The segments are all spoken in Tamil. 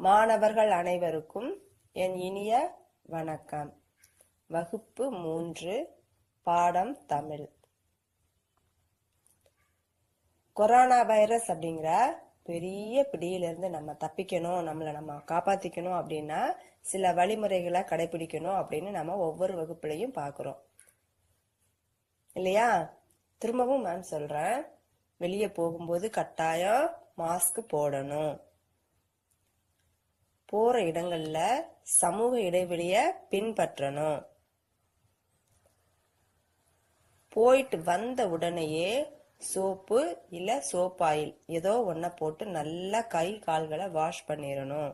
மாணவர்கள் அனைவருக்கும் என் இனிய வணக்கம். வகுப்பு மூன்று பாடம் தமிழ். கொரோனா வைரஸ் அப்படிங்கிற பெரிய பிடியிலிருந்து நம்ம தப்பிக்கணும் நம்மளை நம்ம காப்பாத்திக்கணும் அப்படின்னா சில வழிமுறைகளை கடைபிடிக்கணும் அப்படின்னு நம்ம ஒவ்வொரு வகுப்புலையும் பார்க்குறோம். இல்லையா? திரும்பவும் மேம் சொல்றேன். வெளியே போகும்போது கட்டாயம் மாஸ்க் போடணும். போற இடங்கள்ல சமூக இடைவெளிய பின்பற்றணும். போயிட்டு வந்த உடனேயே சோப்பு இல்ல சோப் ஆயில் ஏதோ ஒன்ன போட்டு நல்லா கை கால்களை வாஷ் பண்ணிடணும்.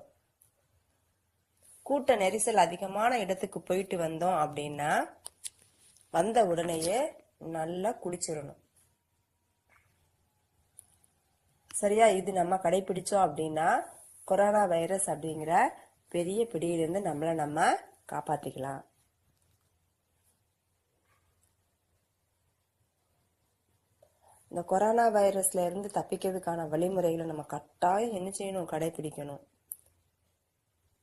கூட்ட நெரிசல் அதிகமான இடத்துக்கு போயிட்டு வந்தோம் அப்படின்னா வந்த உடனேயே நல்லா குளிச்சிடணும். சரியா இது நம்ம கடைபிடிச்சோம் அப்படின்னா கொரோனா வைரஸ் அப்படிங்கிற பெரிய பிடியிலிருந்து நம்மளை நம்ம காப்பாற்றிக்கலாம் இந்த கொரோனா வைரஸ்ல இருந்து தப்பிக்கிறதுக்கான வழிமுறைகளை நம்ம கட்டாயம் என்ன செய்யணும் கடைபிடிக்கணும்.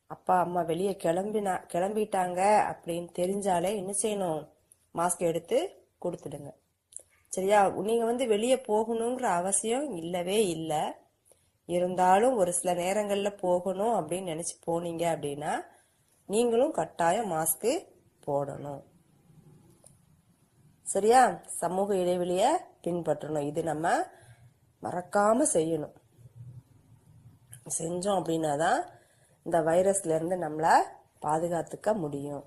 அப்பா அம்மா வெளியே கிளம்பினா கிளம்பிட்டாங்க அப்படின்னு தெரிஞ்சாலே என்ன செய்யணும்? மாஸ்க் எடுத்து கொடுத்துடுங்க. சரியா? நீங்க வந்து வெளியே போகணுங்கிற அவசியம் இல்லவே இல்லை. இருந்தாலும் ஒரு சில நேரங்களில் போகணும் அப்படின்னு நினச்சி போனீங்க அப்படின்னா நீங்களும் கட்டாயம் மாஸ்க்கு போடணும். சரியா? சமூக இடைவெளியை பின்பற்றணும். இது நம்ம மறக்காம செய்யணும். செஞ்சோம் அப்படின்னா தான் இந்த வைரஸ்லேருந்து நம்மளை பாதுகாத்துக்க முடியும்.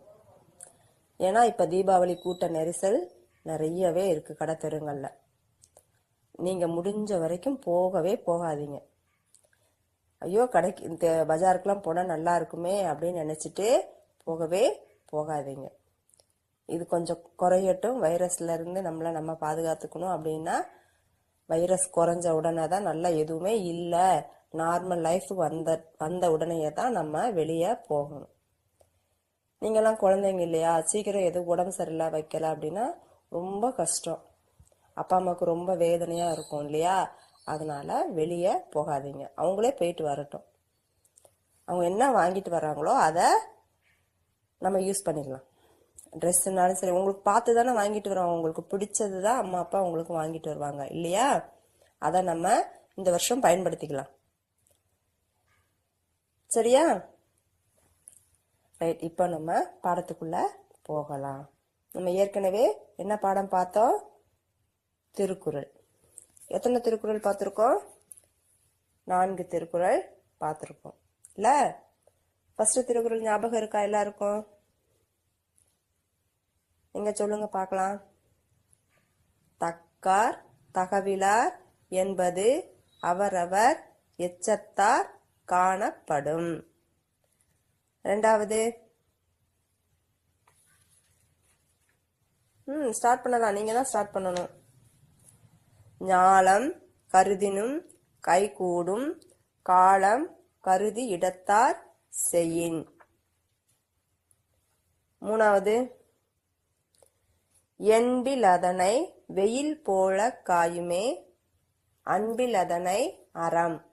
ஏன்னா இப்போ தீபாவளி கூட்ட நெரிசல் நிறையவே இருக்குது கடை தெருங்களில் நீங்கள் முடிஞ்ச வரைக்கும் போகவே போகாதீங்க. ஐயோ கடைக்கு இந்த பஜாருக்கெலாம் போனால் நல்லா இருக்குமே அப்படின்னு நினச்சிட்டு போகவே போகாதீங்க. இது கொஞ்சம் குறையட்டும். வைரஸ்லேருந்து நம்மளை நம்ம பாதுகாத்துக்கணும் அப்படின்னா வைரஸ் குறைஞ்ச உடனே தான் நல்லா எதுவுமே இல்லை. நார்மல் லைஃப் வந்த வந்த உடனேயே தான் நம்ம வெளியே போகணும். நீங்கள்லாம் குழந்தைங்க இல்லையா? சீக்கிரம் எதுவும் உடம்பு சரியில்லை வைக்கல அப்படின்னா ரொம்ப கஷ்டம். அப்பா அம்மாவுக்கு ரொம்ப வேதனையாக இருக்கும் இல்லையா? அதனால் வெளியே போகாதீங்க. அவங்களே போயிட்டு வரட்டும். அவங்க என்ன வாங்கிட்டு வராங்களோ அதை நம்ம யூஸ் பண்ணிக்கலாம். ட்ரெஸ்ஸுனாலும் சரி உங்களுக்கு பார்த்து தானே வாங்கிட்டு வருவாங்க உங்களுக்கு பிடிச்சது தான் அம்மா அப்பா உங்களுக்கு வாங்கிட்டு வருவாங்க. இல்லையா? அதை நம்ம இந்த வருஷம் பயன்படுத்திக்கலாம். சரியா? ரைட் இப்போ நம்ம பாடத்துக்குள்ள போகலாம். நம்ம ஏற்கனவே என்ன பாடம் பார்த்தோம்? திருக்குறள். எத்தனை திருக்குறள் பார்த்துருக்கோம்? நான்கு திருக்குறள் பார்த்துருக்கோம். இல்லை? ஃபஸ்ட்டு திருக்குறள் ஞாபகம் இருக்கா எல்லாருக்கும்? எங்க சொல்லுங்க பார்க்கலாம். தக்கார் தகவிலார் என்பது அவரவர் எச்சத்தார் காணப்படும். ரெண்டாவது. ம் ஸ்டார்ட் பண்ணலாம். நீங்க தான் ஸ்டார்ட் பண்ணணும். ஞாலம் கருதினும் கைகூடும் காலம் கருதி இடத்தார் செய்யின். மூணாவது என்பில் அதனை வெயில் போல காயுமே அன்பில் அதனை அறம்.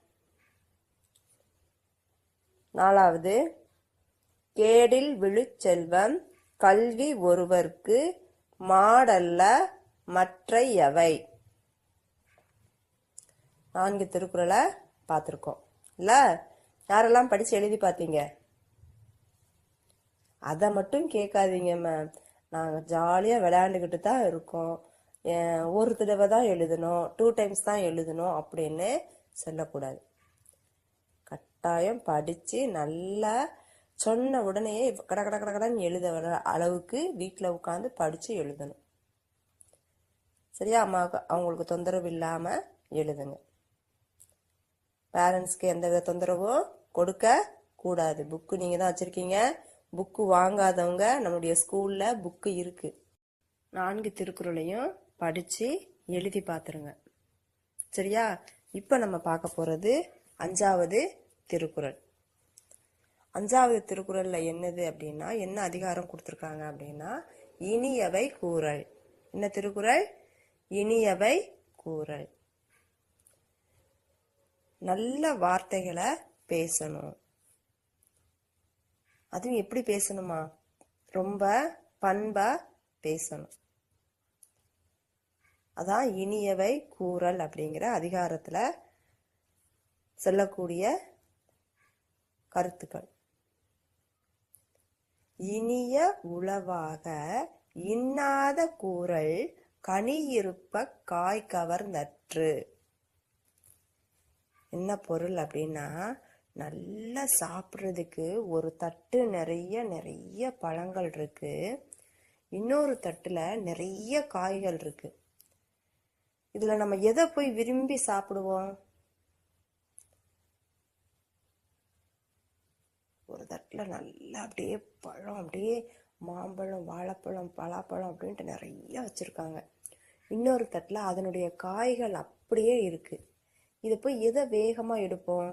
நாலாவது கேடில் விழுச்செல்வம் கல்வி ஒருவர்க்கு மாடல்ல மற்றையவை. நான்கு திருக்குறளை பார்த்துருக்கோம். இல்லை? யாரெல்லாம் படித்து எழுதி பார்த்தீங்க? அதை மட்டும் கேட்காதீங்க மேம் நாங்கள் ஜாலியாக விளையாண்டுக்கிட்டு தான் இருக்கோம். ஒரு தடவை தான் எழுதணும் டூ டைம்ஸ் தான் எழுதணும் அப்படின்னு சொல்லக்கூடாது. கட்டாயம் படித்து நல்லா சொன்ன உடனே கட கட கட கடன்னு எழுத வர அளவுக்கு வீட்டில் உட்காந்து படித்து எழுதணும். சரியா? அம்மாவுக்கு அவங்களுக்கு தொந்தரவு இல்லாமல் எழுதுங்க. பேரண்ட்ஸ்க்கு எந்தவித தொந்தரவும் கொடுக்க கூடாது. புக்கு நீங்கள் தான் வச்சுருக்கீங்க. புக்கு வாங்காதவங்க நம்முடைய ஸ்கூலில் புக்கு இருக்குது நான்கு திருக்குறளையும் படித்து எழுதி பார்த்துருங்க சரியா? இப்போ நம்ம பார்க்க போகிறது அஞ்சாவது திருக்குறள். அஞ்சாவது திருக்குறளில் என்னது அப்படின்னா என்ன அதிகாரம் கொடுத்துருக்காங்க அப்படின்னா இனியவை கூறல். என்ன திருக்குறள்? இனியவை கூறல். நல்ல வார்த்தைகளை பேசணும். அதுவும் எப்படி பேசணுமா? ரொம்ப பண்பா பேசணும். அதான் இனியவை கூறல் அப்படிங்கிற அதிகாரத்துல சொல்லக்கூடிய கருத்துக்கள். இனிய உளவாக இன்னாத கூறல் கனியிருப்ப காய் கவர்ந்தற்று என்ன பொருள் அப்படின்னா நல்லா சாப்பிட்றதுக்கு ஒரு தட்டு நிறைய நிறைய பழங்கள் இருக்கு. இன்னொரு தட்டில் நிறைய காய்கள் இருக்கு. இதில் நம்ம எதை போய் விரும்பி சாப்பிடுவோம்? ஒரு தட்டில் நல்லா அப்படியே பழம் அப்படியே மாம்பழம் வாழைப்பழம் பலாப்பழம் அப்படின்ட்டு நிறைய வச்சுருக்காங்க. இன்னொரு தட்டில் அதனுடைய காய்கள் அப்படியே இருக்குது இதை போய் எதை வேகமாக எடுப்போம்?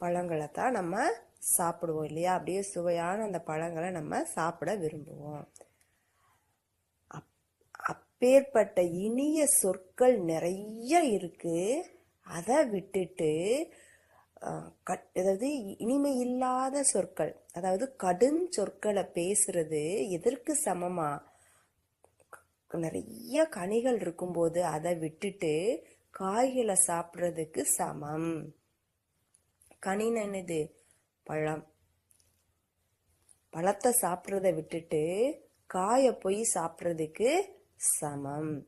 பழங்களை தான் நம்ம சாப்பிடுவோம் இல்லையா? அப்படியே சுவையான அந்த பழங்களை நம்ம சாப்பிட விரும்புவோம். அப் அப்பேற்பட்ட இனிய சொற்கள் நிறைய இருக்குது அதை விட்டுட்டு கட்- அதாவது இனிமை இல்லாத சொற்கள் அதாவது கடும் சொற்களை பேசுறது எதற்கு சமமாக நிறைய கனிகள் இருக்கும்போது அதை விட்டுட்டு காய்களை சாப்பிட்றதுக்கு சமம். கனின்னு என்னது? பழம். பழத்தை சாப்பிட்றத விட்டுட்டு காயை போய் சாப்பிட்றதுக்கு சமம்.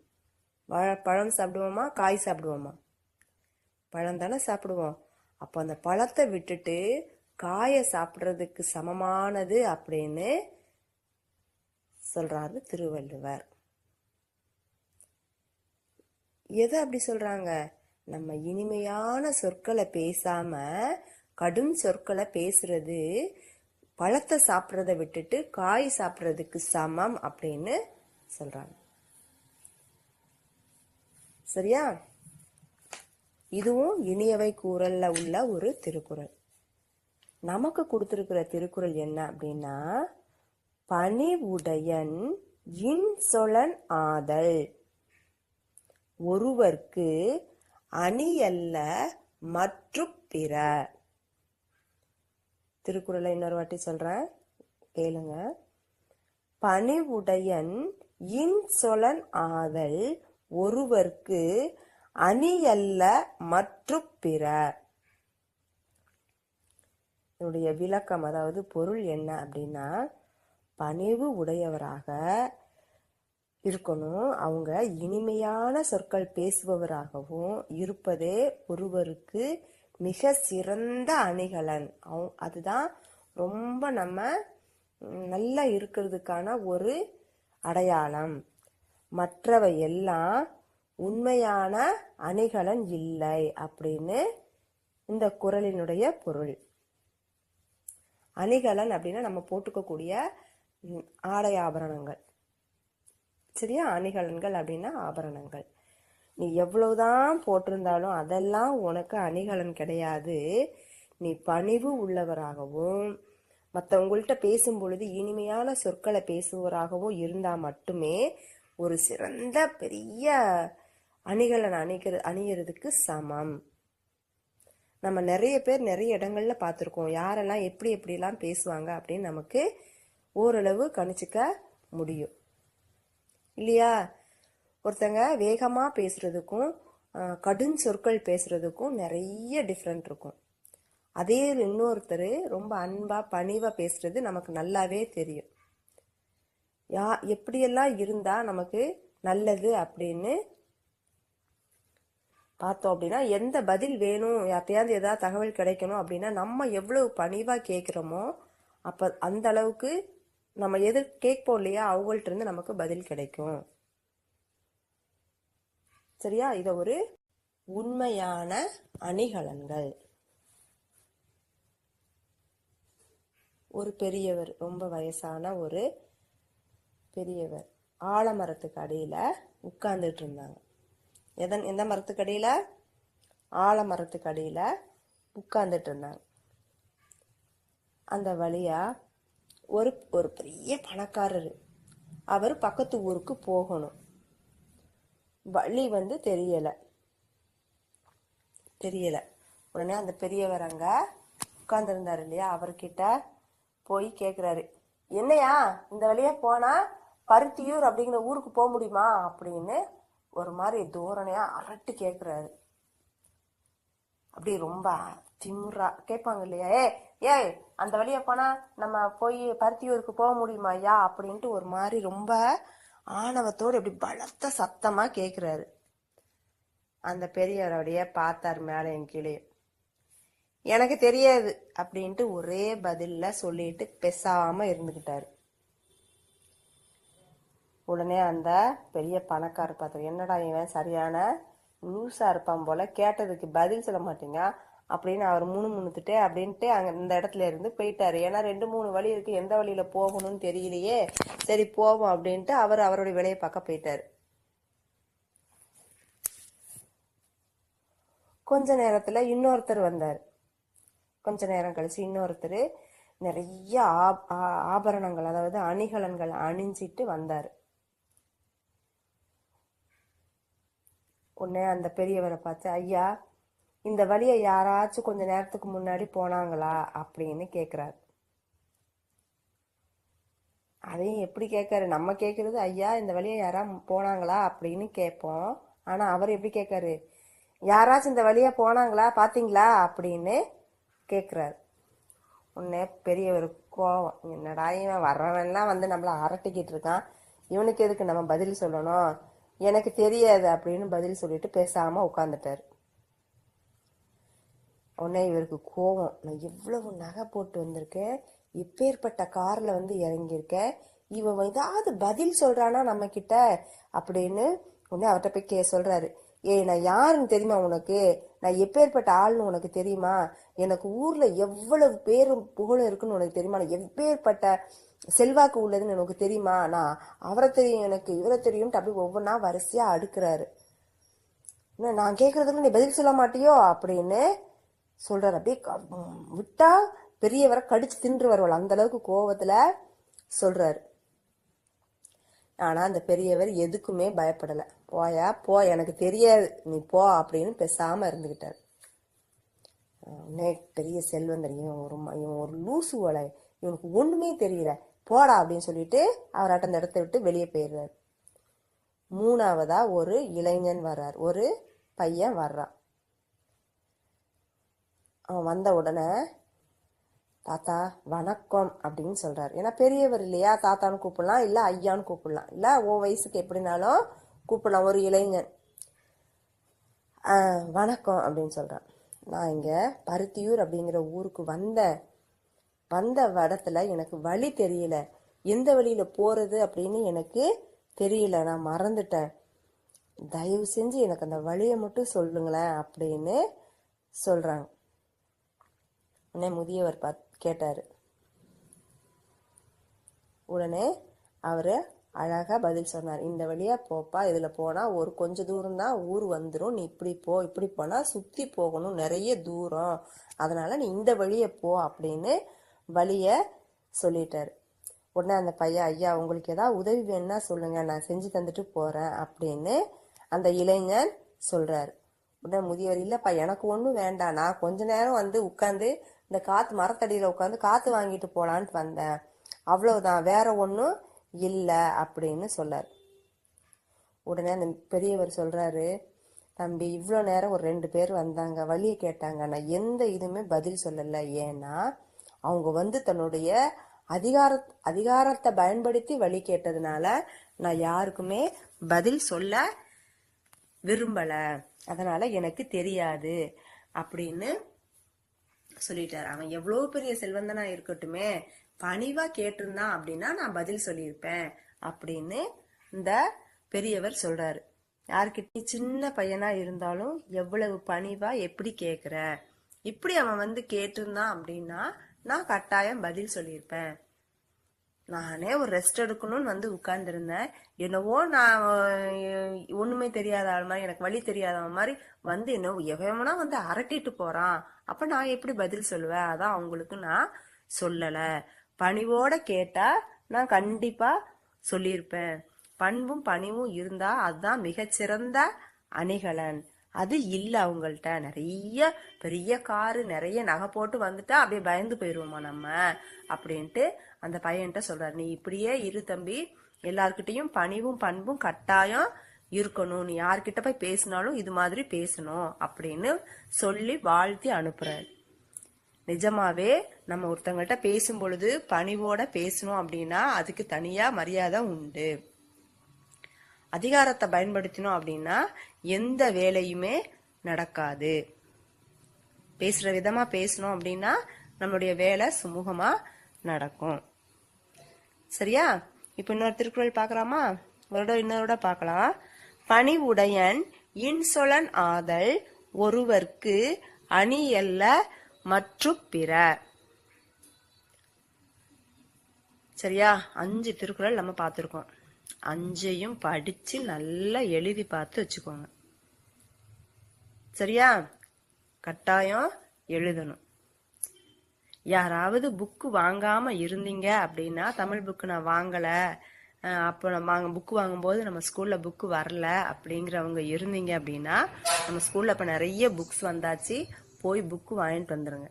வாழை- பழம் சாப்பிடுவோமா? காய் சாப்பிடுவோமா? பழம் தானே சாப்பிடுவோம். அப்போ அந்த பழத்தை விட்டுட்டு காயை சாப்பிட்றதுக்கு சமமானது அப்படின்னு சொல்கிறாரு திருவள்ளுவர். எதை அப்படி சொல்றாங்க? நம்ம இனிமையான சொற்களை பேசாம கடும் சொற்களை பேசுறது பழத்தை சாப்பிட்றத விட்டுட்டு காய் சாப்பிட்றதுக்கு சமம் அப்படின்னு சொல்றாங்க. சரியா? இதுவும் இனியவை கூறல்ல உள்ள ஒரு திருக்குறள். நமக்கு கொடுத்திருக்கிற திருக்குறள் என்ன அப்படின்னா பணிவுடையன் இன்சொலன் ஆதல். ஒருவர்க்கு அணியல்ல மற்றும் பிற. திருக்குறளை இன்னொரு வாட்டி சொல்றேன். கேளுங்க. பணிவுடையன் இன்சொலன் ஆதல் ஒருவர்க்கு அணியல்ல மற்றும் பிற. இதனுடைய விளக்கம் அதாவது பொருள் என்ன அப்படின்னா பணிவு உடையவராக இருக்கணும். அவங்க இனிமையான சொற்கள் பேசுபவராகவும் இருப்பதே ஒருவருக்கு மிக சிறந்த அணிகலன். அவ் அதுதான் ரொம்ப நம்ம நல்லா இருக்கிறதுக்கான ஒரு அடையாளம். மற்றவை எல்லாம் உண்மையான அணிகலன் இல்லை அப்படின்னு இந்த குரலினுடைய பொருள். அணிகலன் அப்படின்னா நம்ம போட்டுக்கக்கூடிய ஆடை ஆபரணங்கள். சரியா அணிகலன்கள் அப்படின்னா ஆபரணங்கள். நீ எவ்வளவுதான் போட்டிருந்தாலும் அதெல்லாம் உனக்கு அணிகலன் கிடையாது. நீ பணிவு உள்ளவராகவும் மற்றவங்கள்ட்ட பேசும் பொழுது இனிமையான சொற்களை பேசுவராகவும் இருந்தால் மட்டுமே ஒரு சிறந்த பெரிய அணிகலன் அணிகிற அணியறதுக்கு சமம். நம்ம நிறைய பேர் நிறைய இடங்கள்ல பார்த்துருக்கோம். யாரெல்லாம் எப்படி எப்படிலாம் பேசுவாங்க அப்படின்னு நமக்கு ஓரளவு கணிச்சிக்க முடியும். இல்லையா? ஒருத்தங்க வேகமாக பேசுகிறதுக்கும் கடும் சொற்கள் பேசுகிறதுக்கும் நிறைய டிஃப்ரெண்ட் இருக்கும். அதே இன்னொருத்தர் ரொம்ப அன்பாக பணிவாக பேசுகிறது நமக்கு நல்லாவே தெரியும். யா எப்படியெல்லாம் இருந்தால் நமக்கு நல்லது அப்படின்னு பார்த்தோம் அப்படின்னா எந்த பதில் வேணும் யார்ட்டையாவது ஏதாவது தகவல் கிடைக்கணும் அப்படின்னா நம்ம எவ்வளவு பணிவாக கேட்குறோமோ அப்போ அந்த அளவுக்கு நம்ம எது கேட்போம் இல்லையா அவங்கள்ட்ட இருந்து நமக்கு பதில் கிடைக்கும். சரியா? இத ஒரு உண்மையான அணிகலன்கள். ஒரு பெரியவர் ரொம்ப வயசான ஒரு பெரியவர் ஆலமரத்துக்கு அடியில உட்கார்ந்துட்டு இருந்தாங்க. எதன் எந்த மரத்துக்கு அடியில? ஆலமரத்துக்கு அடியில உட்கார்ந்துட்டு இருந்தாங்க. அந்த வழியாக ஒரு ஒரு பெரிய பணக்காரர். அவர் பக்கத்து ஊருக்கு போகணும். வழி வந்து தெரியலை. தெரியலை. உடனே அந்த பெரியவர் அங்கே உட்காந்துருந்தார் இல்லையா? அவர்கிட்ட போய் கேட்குறாரு என்னையா இந்த வழியாக போனால் பருத்தியூர் அப்படிங்கிற ஊருக்கு போக முடியுமா? அப்படின்னு ஒரு மாதிரி தோரணையாக அரட்டு கேட்குறாரு அப்படி ரொம்ப திமுறா கேட்பாங்க இல்லையா? ஏ ஏய் அந்த வழியா போனா நம்ம போய் பருத்தியூருக்கு போக முடியுமா ஐயா? அப்படின்ட்டு ஒரு மாதிரி ரொம்ப ஆணவத்தோடு இப்படி பலத்த சத்தமா கேக்குறாரு. அந்த பெரியவருடைய பார்த்தார் மேலே என் கீழே எனக்கு தெரியாது அப்படின்ட்டு ஒரே பதில்ல சொல்லிட்டு பேசாம இருந்துகிட்டாரு. உடனே அந்த பெரிய பணக்காரர் பார்த்தார் என்னடா இவன் சரியான நியூஸா இருப்பான் போல கேட்டதுக்கு பதில் சொல்ல மாட்டீங்க? அப்படின்னு அவர் முணு முணுத்துட்டு அப்படின்ட்டு அங்க இந்த இடத்துல இருந்து போயிட்டாரு. ஏன்னா ரெண்டு மூணு வழி இருக்கு. எந்த வழியில போகணும்னு தெரியலையே. சரி போவோம் அப்படின்ட்டு அவர் அவருடைய வேலையை பார்க்க போயிட்டாரு. கொஞ்ச நேரத்துல இன்னொருத்தர் வந்தார். கொஞ்ச நேரம் கழிச்சு இன்னொருத்தர் நிறைய ஆப்- ஆ- ஆபரணங்கள் அதாவது அணிகலன்கள் அணிஞ்சிட்டு வந்தார். உடனே அந்த பெரியவரை பார்த்து ஐயா இந்த வழியை யாராச்சும் கொஞ்ச நேரத்துக்கு முன்னாடி போனாங்களா அப்படின்னு கேட்குறாரு அதையும் எப்படி கேட்காரு? நம்ம கேட்குறது ஐயா இந்த வழியை யாரா போனாங்களா? அப்படின்னு கேட்போம். ஆனால் அவர் எப்படி கேட்காரு? யாராச்சும் இந்த வழியாக போனாங்களா? பார்த்தீங்களா அப்படின்னு கேட்குறாரு உடனே பெரியவர் கோவம். என்னடா இவன் வர்றவன்லாம் வந்து நம்மளை அரட்டிக்கிட்டு இருக்கான். இவனுக்கு எதுக்கு நம்ம பதில் சொல்லணும்? எனக்கு தெரியாது அப்படின்னு பதில் சொல்லிட்டு பேசாமல் உட்காந்துட்டாரு உடனே இவருக்கு கோபம் நான் எவ்வளவு நகை போட்டு வந்திருக்கேன். எப்பேற்பட்ட காரில் வந்து இறங்கியிருக்கேன். இவன் ஏதாவது பதில் சொல்கிறானா நம்மக்கிட்ட அப்படின்னு உடனே அவர்கிட்ட போய் கே சொல்கிறாரு ஏய் நான் யாருன்னு தெரியுமா உனக்கு? நான் எப்பேற்பட்ட ஆள்னு உனக்கு தெரியுமா? எனக்கு ஊரில் எவ்வளவு பேரும் புகழும் இருக்குன்னு உனக்கு தெரியுமா? நான் எப்பேற்பட்ட செல்வாக்கு உள்ளதுன்னு எனக்கு தெரியுமா? நான் அவரை தெரியும் எனக்கு இவரை தெரியும்ட்டு அப்படி ஒவ்வொன்றா வரிசையாக அடுக்கிறாரு. என்ன நான் கேட்குறதுக்கு நீ பதில் சொல்ல மாட்டியோ? அப்படின்னு சொல்கிறார் அப்படியே விட்டால் விட்டா பெரியவரை கடிச்சு தின்று வருவாள் அந்த அளவுக்கு கோபத்தில் சொல்கிறாரு ஆனால் அந்த பெரியவர் எதுக்குமே பயப்படலை. போயா போ எனக்கு தெரியாது. நீ போ அப்படின்னு பேசாமல் இருந்துக்கிட்டார் உடனே பெரிய செல்வந்தர். இவன் ஒரு இவன் ஒரு லூசு ஓலை இவனுக்கு ஒன்றுமே தெரியல. போடா அப்படின்னு சொல்லிட்டு அவராட்ட அந்த இடத்த விட்டு வெளியே போயிடுறாரு. மூணாவதா ஒரு இளைஞன் வர்றார். ஒரு பையன் வர்றான். வந்த உடனே தாத்தா வணக்கம் அப்படின்னு சொல்கிறார் ஏன்னா பெரியவர் இல்லையா? தாத்தான்னு கூப்பிடலாம் இல்லை ஐயான்னு கூப்பிடலாம். இல்லை உன் வயசுக்கு எப்படினாலும் கூப்பிடலாம் ஒரு இளைஞன். வணக்கம் அப்படின்னு சொல்கிறான் நான் இங்கே பருத்தியூர் அப்படிங்கிற ஊருக்கு வந்தேன் வந்த இடத்துல எனக்கு வழி தெரியல. எந்த வழியில் போகிறது அப்படின்னு எனக்கு தெரியல. நான் மறந்துட்டேன். தயவு செஞ்சு எனக்கு அந்த வழியை மட்டும் சொல்லுங்களேன் அப்படின்னு சொல்கிறாங்க உடனே முதியவர் பாத் கேட்டார். உடனே அவர் அழகாக பதில் சொன்னார். இந்த வழியாக போப்பா இதில் போனால் ஒரு கொஞ்ச தூரம் தான் ஊர் வந்துடும் நீ இப்படி போ இப்படி போனால் சுற்றி போகணும் நிறைய தூரம். அதனால் நீ இந்த வழியை போ அப்படின்னு வழியை சொல்லிட்டார். உடனே அந்த பையன் ஐயா உங்களுக்கு ஏதாவது உதவி வேணும்னா சொல்லுங்கள் நான் செஞ்சு தந்துட்டு போகிறேன் அப்படின்னு அந்த இளைஞன் சொல்கிறார் உடனே முதியவர் இல்லைப்பா எனக்கு ஒன்றும் வேண்டாம். நான் கொஞ்ச நேரம் வந்து உட்காந்து இந்த காத்து மரத்தடியில் உட்காந்து காத்து வாங்கிட்டு போலான்ட்டு வந்தேன். அவ்வளவுதான். வேற ஒன்றும் இல்லை அப்படின்னு சொல்லார். உடனே அந்த பெரியவர் சொல்றாரு தம்பி இவ்வளோ நேரம் ஒரு ரெண்டு பேர் வந்தாங்க. வழியை கேட்டாங்க. நான் எந்த இதுவுமே பதில் சொல்லலை. ஏன்னா அவங்க வந்து தன்னுடைய அதிகார அதிகாரத்தை பயன்படுத்தி வழி கேட்டதுனால நான் யாருக்குமே பதில் சொல்ல விரும்பலை. அதனால் எனக்கு தெரியாது. அப்படின்னு சொல்லிட்டாரு. அவன் எவ்வளவு பெரிய செல்வந்தனா இருக்கட்டுமே பணிவா கேட்டிருந்தான் அப்படின்னா நான் பதில் சொல்லியிருப்பேன் அப்படின்னு இந்த பெரியவர் சொல்றாரு. யார்கிட்ட சின்ன பையனா இருந்தாலும் எவ்வளவு பணிவா எப்படி கேக்குற? இப்படி அவன் வந்து கேட்டிருந்தான் அப்படின்னா நான் கட்டாயம் பதில் சொல்லியிருப்பேன். நானே ஒரு ரெஸ்ட் எடுக்கணும்னு வந்து உட்கார்ந்துருந்தேன். என்னவோ நான் ஒன்றுமே தெரியாத ஆள் மாதிரி எனக்கு வழி தெரியாத மாதிரி வந்து என்ன எவனா வந்து அரட்டிட்டு போகிறான் அப்போ நான் எப்படி பதில் சொல்லுவேன்? அதான் அவங்களுக்கு நான் சொல்லலை. பணிவோட கேட்டால் நான் கண்டிப்பாக சொல்லியிருப்பேன். பண்பும் பணிவும் இருந்தால் அதுதான் மிகச்சிறந்த அணிகலன். அது இல்லை அவங்கள்ட்ட. நிறைய பெரிய காரு நிறைய நகை போட்டு வந்துட்டா அப்படியே பயந்து போயிடுவோமா நம்ம? அப்படின்ட்டு அந்த பையன்கிட்ட சொல்றாரு. நீ இப்படியே இரு தம்பி. எல்லார்கிட்டயும் பணிவும் பண்பும் கட்டாயம் இருக்கணும். நீ யார்கிட்ட போய் பேசினாலும் இது மாதிரி பேசணும் அப்படின்னு சொல்லி வாழ்த்தி அனுப்புறாரு. நிஜமாவே நம்ம ஒருத்தவங்கள்ட்ட பேசும் பொழுது பணிவோட பேசணும் அப்படின்னா அதுக்கு தனியா மரியாதை உண்டு. அதிகாரத்தை பயன்படுத்தினோம் அப்படின்னா எந்த வேலையுமே நடக்காது. பேசுகிற விதமாக பேசணும் அப்படின்னா நம்மளுடைய வேலை சுமூகமாக நடக்கும். சரியா? இப்போ இன்னொரு திருக்குறள் பார்க்கலாமா? ஒரு இன்னொருட பார்க்கலாம். பணி உடையன் இன்சொலன் ஆதல் ஒருவர்க்கு அணியல்ல மற்று பிற. சரியா? அஞ்சு திருக்குறள் நம்ம பார்த்துருக்கோம். அஞ்சையும் படிச்சு நல்லா எழுதி பார்த்து வச்சுக்கோங்க. சரியா? கட்டாயம் எழுதணும். யாராவது புக்கு வாங்காம இருந்தீங்க அப்படின்னா தமிழ் புக்கு நான் வாங்கல. அப்போ நம்ம வாங்க புக்கு வாங்கும்போது நம்ம ஸ்கூல்ல புக்கு வரல அப்படிங்கிறவங்க இருந்தீங்க அப்படின்னா நம்ம ஸ்கூல்ல இப்போ நிறைய புக்ஸ் வந்தாச்சு போய் புக்கு வாங்கிட்டு வந்துருங்க.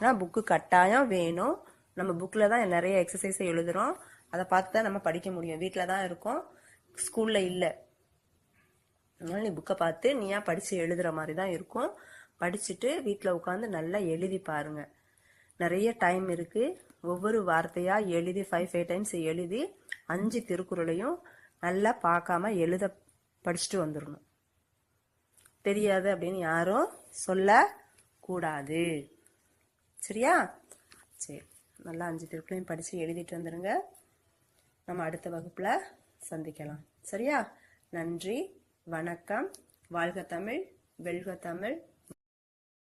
ஏன்னா புக்கு கட்டாயம் வேணும். நம்ம புக்கில் தான் நிறைய எக்ஸசைஸை எழுதுறோம். அதை பார்த்து தான் நம்ம படிக்க முடியும். வீட்டில் தான் இருக்கோம். ஸ்கூலில் இல்லை. அதனால நீ புக்கை பார்த்து நீயா படித்து எழுதுகிற மாதிரி தான் இருக்கும். படிச்சுட்டு வீட்டில் உட்காந்து நல்லா எழுதி பாருங்க. நிறைய டைம் இருக்குது ஒவ்வொரு வார்த்தையாக எழுதி ஃபைவ் ஃபைவ் டைம்ஸ் எழுதி அஞ்சு திருக்குறளையும் நல்லா பார்க்காம எழுத படிச்சுட்டு வந்துடணும் தெரியாது அப்படின்னு யாரும் சொல்லக்கூடாது. சரியா? சரி. நல்லா அஞ்சு திருக்குறளையும் படித்து எழுதிட்டு வந்துடுங்க நம்ம அடுத்த வகுப்புல சந்திக்கலாம். சரியா? நன்றி வணக்கம். வாழ்க தமிழ் வெல்க தமிழ்.